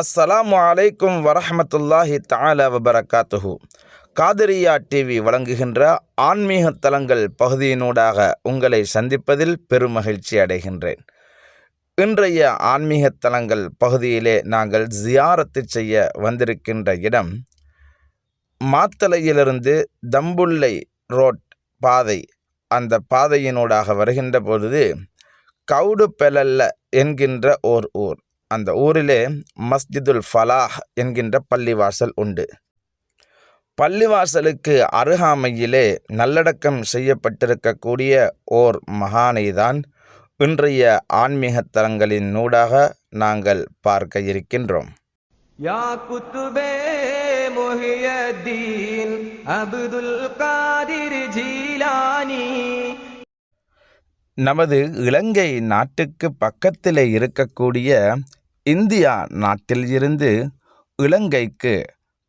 அஸ்ஸலாமு அலைக்கும் வரஹமத்துல்லாஹி தாலா வபரகாத்துஹு. காதிரியா டிவி வழங்குகின்ற ஆன்மீக தலங்கள் பகுதியினூடாக உங்களை சந்திப்பதில் பெருமகிழ்ச்சி அடைகின்றேன். இன்றைய ஆன்மீக தலங்கள் பகுதியிலே நாங்கள் ஜியாரத்து செய்ய வந்திருக்கின்ற இடம் மாத்தலையிலிருந்து தம்புள்ளை ரோட் பாதை. அந்த பாதையினூடாக வருகின்ற பொழுது கவுடு பெலல்ல என்கின்ற ஓர் ஊர். அந்த ஊரிலே மஸ்ஜிதுல் ஃபலாஹ் என்கின்ற பள்ளிவாசல் உண்டு. பள்ளிவாசலுக்கு அருகாமையிலே நல்லடக்கம் செய்யப்பட்டிருக்கக்கூடிய ஓர் மகானைதான் இன்றைய ஆன்மீக தலங்களின் நூடாக நாங்கள் பார்க்க இருக்கின்றோம். யா குத்துபே முஹியதீன் அப்துல் காதிர் ஜீலானி நமது இலங்கை நாட்டுக்கு பக்கத்திலே இருக்கக்கூடிய இந்தியா நாட்டில் இருந்து இலங்கைக்கு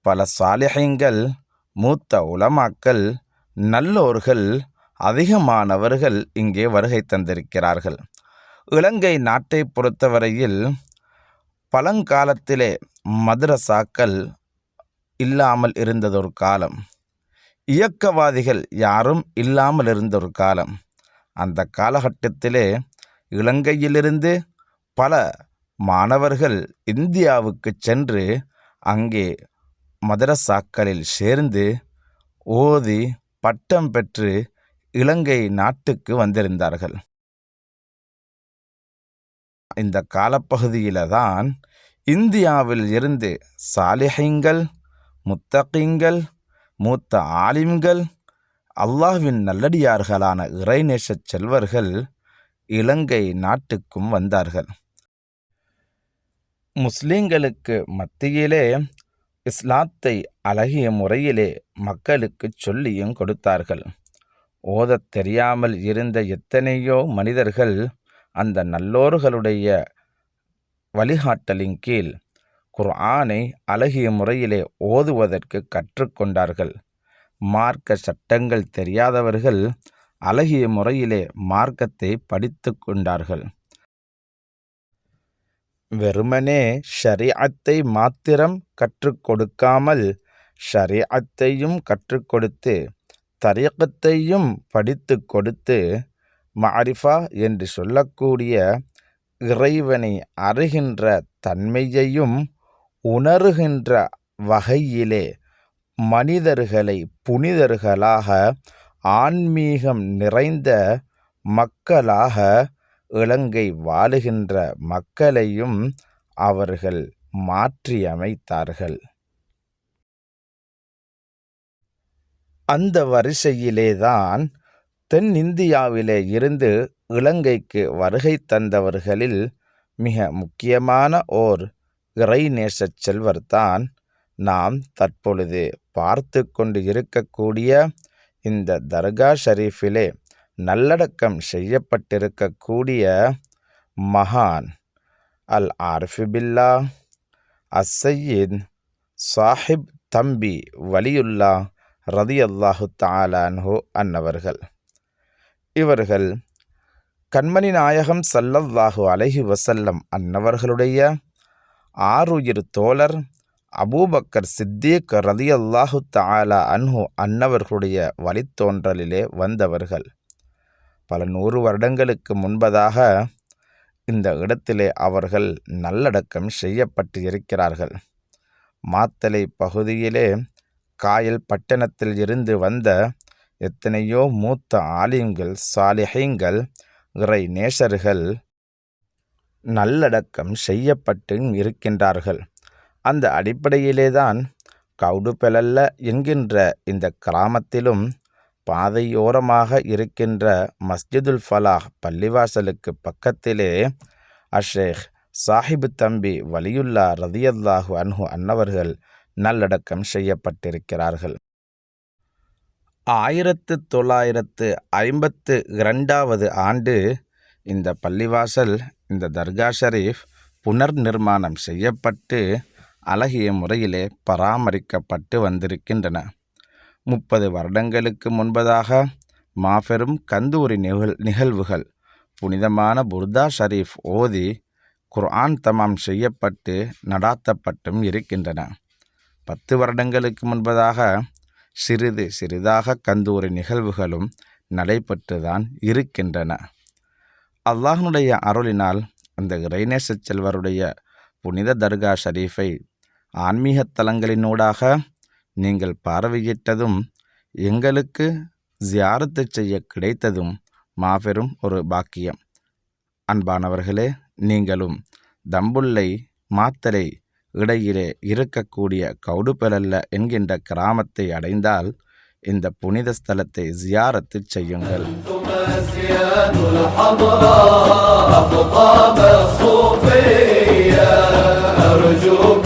பல சாலிகைங்கள் மூத்த உலமாக்கள் நல்லோர்கள் அதிகமானவர்கள் இங்கே வருகை தந்திருக்கிறார்கள். இலங்கை நாட்டை பொறுத்தவரையில் பழங்காலத்திலே மதரசாக்கள் இல்லாமல் இருந்ததொரு காலம். இயக்கவாதிகள் யாரும் இல்லாமல் இருந்தொரு காலம். அந்த காலகட்டத்திலே இலங்கையிலிருந்து பல மாணவர்கள் இந்தியாவுக்கு சென்று அங்கே மதரசாக்களில் சேர்ந்து ஓதி பட்டம் பெற்று இலங்கை நாட்டுக்கு வந்திருந்தார்கள். இந்த காலப்பகுதியில் தான் இந்தியாவில் இருந்து சாலிஹைங்கள் முத்தகிங்கள் மூத்த ஆலிம்கள் அல்லாஹ்வின் நல்லடியார்களான இறைநேச செல்வர்கள் இலங்கை நாட்டுக்கும் வந்தார்கள். முஸ்லீம்களுக்கு மத்தியிலே இஸ்லாத்தை அழகிய முறையிலே மக்களுக்கு சொல்லியும் கொடுத்தார்கள். ஓதத் தெரியாமல் இருந்த எத்தனையோ மனிதர்கள் அந்த நல்லோர்களுடைய வழிகாட்டலின் கீழ் குர்ஆனை அழகிய முறையிலே ஓதுவதற்கு கற்றுக்கொண்டார்கள் மார்க்க சட்டங்கள் தெரியாதவர்கள் அழகிய முறையிலே மார்க்கத்தை படித்து கொண்டார்கள். வெறுமனே ஷரீஅத்தை மாத்திரம் கற்றுக் கொடுக்காமல் ஷரீஅத்தையும் கற்றுக் கொடுத்து தரீக்கத்தையும் படித்து கொடுத்து மாரிஃபா என்று சொல்லக்கூடிய இறைவனை அறிகின்ற தன்மையையும் உணர்கின்ற வகையிலே மனிதர்களை புனிதர்களாக ஆன்மீகம் நிறைந்த மக்களாக இலங்கை வாழுகின்ற மக்களையும் அவர்கள் மாற்றியமைத்தார்கள். அந்த வரிசையிலேதான் தென்னிந்தியாவிலே இருந்து இலங்கைக்கு வருகை தந்தவர்களில் மிக முக்கியமான ஓர் இறைநேசச் செல்வர்தான் நாம் தற்பொழுது பார்த்து கொண்டு இருக்கக்கூடிய இந்த தர்கா ஷரீஃபிலே நல்லடக்கம் செய்யப்பட்டிருக்கக்கூடிய மகான் அல் ஆர்ஃபிபில்லா அஸ்ஸையீத் சாஹிப் தம்பி வலியுல்லா ரதியல்லாஹு தாலான்ஹோ அன்னவர்கள். இவர்கள் கண்மணி நாயகம் சல்லல்லாஹு அலஹி வசல்லம் அன்னவர்களுடைய ஆறுயிர் தோழர் அபூபக்கர் சித்தீக் ரதியல்லாஹு தாலா அன்ஹு அன்னவர்களுடைய வழித்தோன்றலிலே வந்தவர்கள். பல நூறு வருடங்களுக்கு முன்பதாக இந்த இடத்திலே அவர்கள் நல்லடக்கம் செய்யப்பட்டு இருக்கிறார்கள் மாத்தலை பகுதியிலே காயல் பட்டணத்தில் இருந்து வந்த எத்தனையோ மூத்த ஆலிம்கள் சாலிஹைங்கள் இறை நேசர்கள் நல்லடக்கம் செய்யப்பட்டும் இருக்கின்றார்கள். அந்த அடிப்படையிலே தான் கவுடுபெலல்ல என்கின்ற இந்த கிராமத்திலும் பாதையோரமாக இருக்கின்ற மஸ்ஜிதுல் ஃபலாஹ் பள்ளிவாசலுக்கு பக்கத்திலே அஷேக் சாஹிபு தம்பி வலியுல்லா ரதியல்லாஹு அன்ஹு அன்னவர்கள் நல்லடக்கம் செய்யப்பட்டிருக்கிறார்கள். ஆயிரத்து தொள்ளாயிரத்து ஐம்பத்து இரண்டாவது ஆண்டு இந்த பள்ளிவாசல் இந்த தர்கா ஷரீஃப் புனர் நிர்மாணம் செய்யப்பட்டு அழகிய முறையிலே பராமரிக்கப்பட்டு வந்திருக்கின்றன. முப்பது வருடங்களுக்கு முன்பதாக மாபெரும் கந்தூரி நிகழ் நிகழ்வுகள் புனிதமான புர்தா ஷரீஃப் ஓதி குர்ஆன் தமாம் செய்யப்பட்டு நடாத்தப்பட்டும் இருக்கின்றன. பத்து வருடங்களுக்கு முன்பதாக சிறிது சிறிதாக கந்தூரி நிகழ்வுகளும் நடைபெற்றுதான் இருக்கின்றன. அல்லாஹனுடைய அருளினால் அந்த இறைநேச செல்வருடைய புனித தர்கா ஷரீஃபை ஆன்மீகத் தலங்களினூடாக நீங்கள் பார்வையிட்டதும் எங்களுக்கு ஜியாரத்து செய்ய கிடைத்ததும் மாபெரும் ஒரு பாக்கியம் அன்பானவர்களே நீங்களும் தம்புள்ளை மாத்தரை இடையிலே இருக்கக்கூடிய கவுடுபெலல்ல என்கின்ற கிராமத்தை அடைந்தால் இந்த புனித ஸ்தலத்தை ஜியாரத்து செய்யுங்கள் أرجوكم